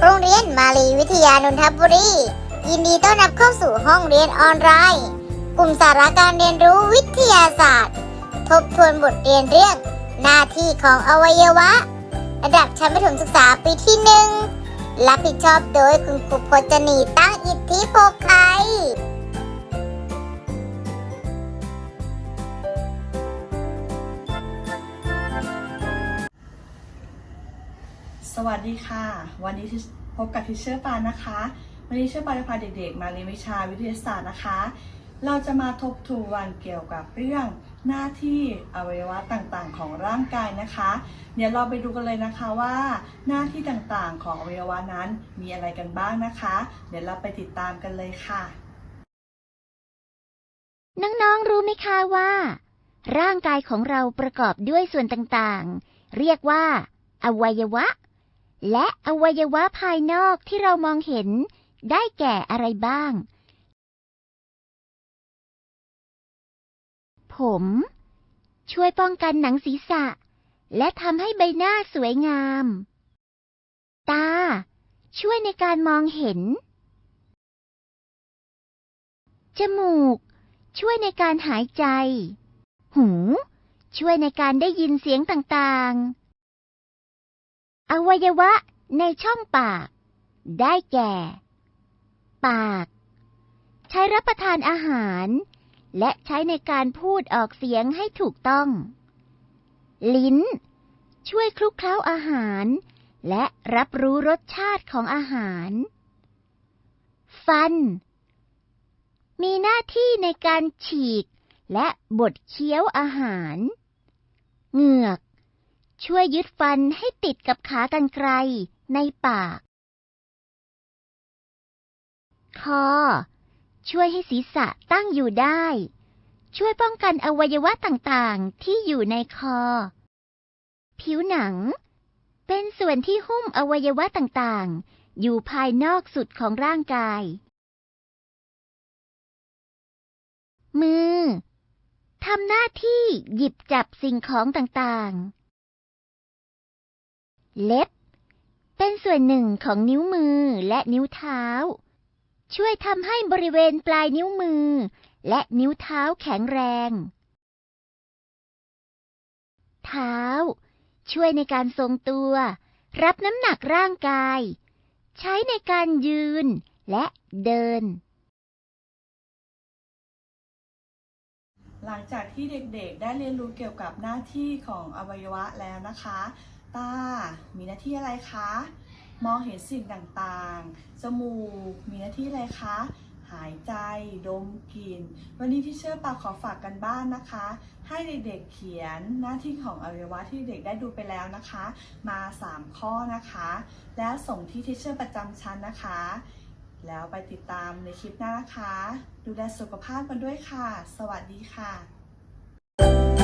โรงเรียนมาลีวิทยานนทบุรี ยินดีต้อนรับเข้าสู่ห้องเรียนออนไลน์ กลุ่มสาระการเรียนรู้วิทยาศาสตร์ ทบทวนบทเรียนเรื่อง หน้าที่ของอวัยวะ ระดับชั้นประถมศึกษาปีที่หนึ่งรับผิดชอบโดยคุณครูพจนีตั้งอิทธิโภไค สวัสดีค่ะ วันนี้พบกับทิเชอร์ปานนะคะ วันนี้เชอร์ปานจะพาเด็กๆ มาเรียนวิชาวิทยาศาสตร์นะคะ เราจะมาทบทวนเกี่ยวกับเรื่องหน้าที่อวัยวะต่างๆ ของร่างกายนะคะ เดี๋ยวเราไปดูกันเลยนะคะว่า หน้าที่ต่างๆ ของอวัยวะนั้นมีอะไรกันบ้างนะคะ เดี๋ยวเราไปติดตามกันเลยค่ะ น้องๆรู้ไหมคะว่า ร่างกายของเราประกอบด้วยส่วนต่างๆ เรียกว่า อวัยวะ และอวัยวะภายนอกที่เรามองเห็นได้แก่อะไรบ้าง ผม ช่วยป้องกันหนังศีรษะ และทำให้ใบหน้าสวยงาม ตา ช่วยในการมองเห็น จมูก ช่วยในการหายใจ หู ช่วยในการได้ยินเสียงต่างๆ อวัยวะในช่องปาก ได้แก่ ปาก ใช้รับประทานอาหาร และใช้ในการพูดออกเสียงให้ถูกต้อง ลิ้น ช่วยคลุกเคล้าอาหาร และรับรู้รสชาติของอาหาร ฟัน มีหน้าที่ในการฉีก และบดเคี้ยวอาหาร เหงือก ช่วยยึดฟันให้ติดกับขากรรไกรในปาก คอ ช่วยให้ศีรษะตั้งอยู่ได้ ช่วยป้องกันอวัยวะต่างๆ ที่อยู่ในคอ ผิวหนัง เป็นส่วนที่หุ้มอวัยวะต่างๆ อยู่ภายนอกสุดของร่างกาย มือทำหน้าที่หยิบจับสิ่งของต่างๆ เล็บ เป็นส่วนหนึ่งของนิ้วมือและนิ้วเท้า ช่วยทำให้บริเวณปลายนิ้วมือ และนิ้วเท้าแข็งแรง เท้า ช่วยในการทรงตัว รับน้ำหนักร่างกาย ใช้ในการยืนและเดินหลังจากที่เด็กๆ ได้เรียนรู้เกี่ยวกับหน้าที่ของอวัยวะแล้วนะคะ ตา มีหน้าที่อะไรคะ มองเห็นสิ่งต่างๆ จมูก มีหน้าที่อะไรคะ หายใจ ดมกลิ่น วันนี้ที่เชื่อปาขอฝากกันบ้านนะคะ ให้เด็กๆเขียนหน้าที่ของอวัยวะที่เด็กได้ดูไปแล้วนะคะ มา 3 ข้อนะคะ แล้วส่งที่ทิเชอร์ประจำชั้นนะคะ แล้วไปติดตามในคลิปหน้านะคะ ดูแลสุขภาพกันด้วยค่ะ สวัสดีค่ะ